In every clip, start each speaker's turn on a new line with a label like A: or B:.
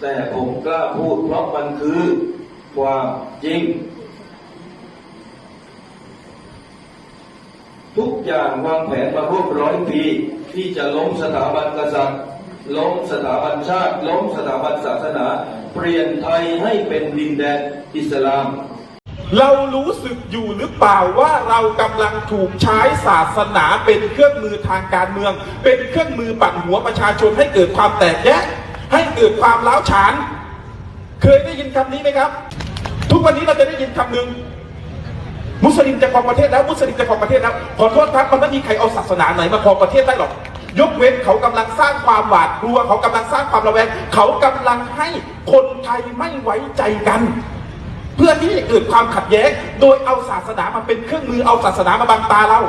A: แต่ผมกล้าพูดเพราะมันคือความจริง ทุกอย่างวางแผนมาร่วมร้อยปี ที่จะล้มสถาบันกษัตริย์ ล้มสถาบันชาติ ล้มสถาบันศาสนา เปลี่ยนไทยให้เป็นดินแดนอิสลาม
B: เรารู้สึกอยู่หรือเปล่าว่าเรากำลังถูกใช้ศาสนาเป็นเครื่องมือทางการเมือง เป็นเครื่องมือปั่นหัวประชาชนให้เกิดความแตกแยก ให้เกิดความล้าวฉาน เคยได้ยินคำนี้ไหมครับ ทุกวันนี้เราจะได้ยินคำหนึ่งมุสลิมจะครองประเทศแล้วมุสลิมจะครองประเทศแล้วขอโทษครับมันไม่มีใครเอาศาสนาไหนมาครองประเทศได้หรอก ยกเว้นเขากำลังสร้างความหวาดกลัว เขากำลังสร้างความระแวง เขากำลังให้คนไทยไม่ไว้ใจกัน เพื่อที่จะเกิดความขัดแย้ง โดยเอาศาสนามาเป็นเครื่องมือเอาศาสนามาบังตาเรา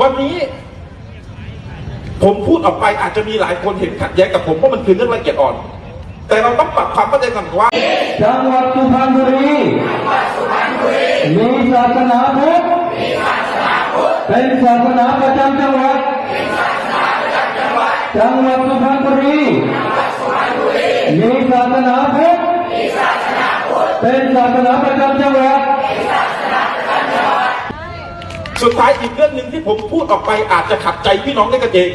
B: วันนี้ ผมพูดออกไปอาจจะมีหลายคนเห็นขัดแย้งกับผมเพราะมันคือเรื่องละเอียดอ่อน แต่เราต้องปรับความเข้าใจกันว่า
C: จังหวัดสุพรรณบุรีมีศาสนาพุทธเป็นศาสนาประจำจังหวัดจังหวัดสุพรรณบุรีมีศาสนาพุทธเป็นศาสนาประจำจังหวัด
B: สุดท้ายอีกเรื่องหนึ่งที่ผมพูดออกไปอาจจะขัดใจพี่น้องได้กันเอง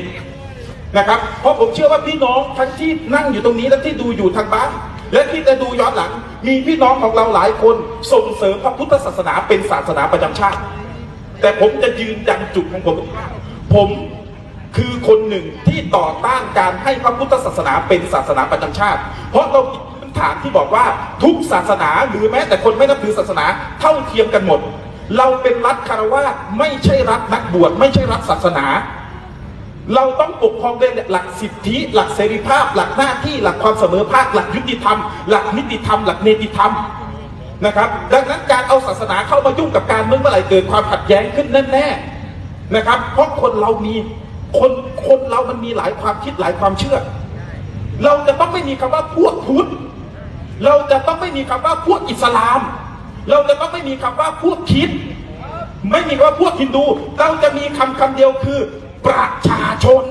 B: นะครับ เพราะผมเชื่อว่าพี่น้องทั้งที่นั่งอยู่ตรงนี้และที่ดูอยู่ทางบ้าน และที่จะดูย้อนหลัง มีพี่น้องของเราหลายคนส่งเสริมพระพุทธศาสนาเป็นศาสนาประจำชาติ แต่ผมจะยืนยันจุดของผมผมคือคนหนึ่งที่ต่อต้านการให้พระพุทธศาสนาเป็นศาสนาประจำชาติ เพราะเรามีพื้นฐานที่บอกว่าทุกศาสนาหรือแม้แต่คนไม่นับถือศาสนาเท่าเทียมกันหมด เราเป็นรัฐคารวาสไม่ใช่รัฐนักบวชไม่ใช่รัฐศาสนา เราต้องปกครองด้วยหลักสิทธิ หลักเสรีภาพ หลักหน้าที่หลักความเสมอภาคหลักยุติธรรม หลักนิติธรรม หลักเนติธรรมนะครับ ดังนั้นการเอาศาสนาเข้ามายุ่งกับการเมืองเมื่อไหร่เกิดความขัดแย้งขึ้นแน่ๆนะครับ เพราะคนเรามีคนคนเรามันมีหลายความคิดหลายความเชื่อ เราจะต้องไม่มีคำว่าพวกพุทธเราจะต้องไม่มีคำว่าพวกอิสลาม เราจะต้องไม่มีคำว่าพวกคิด ไม่มีคำว่าพวกฮินดู เราจะมีคำคำเดียวคือ ประชาชน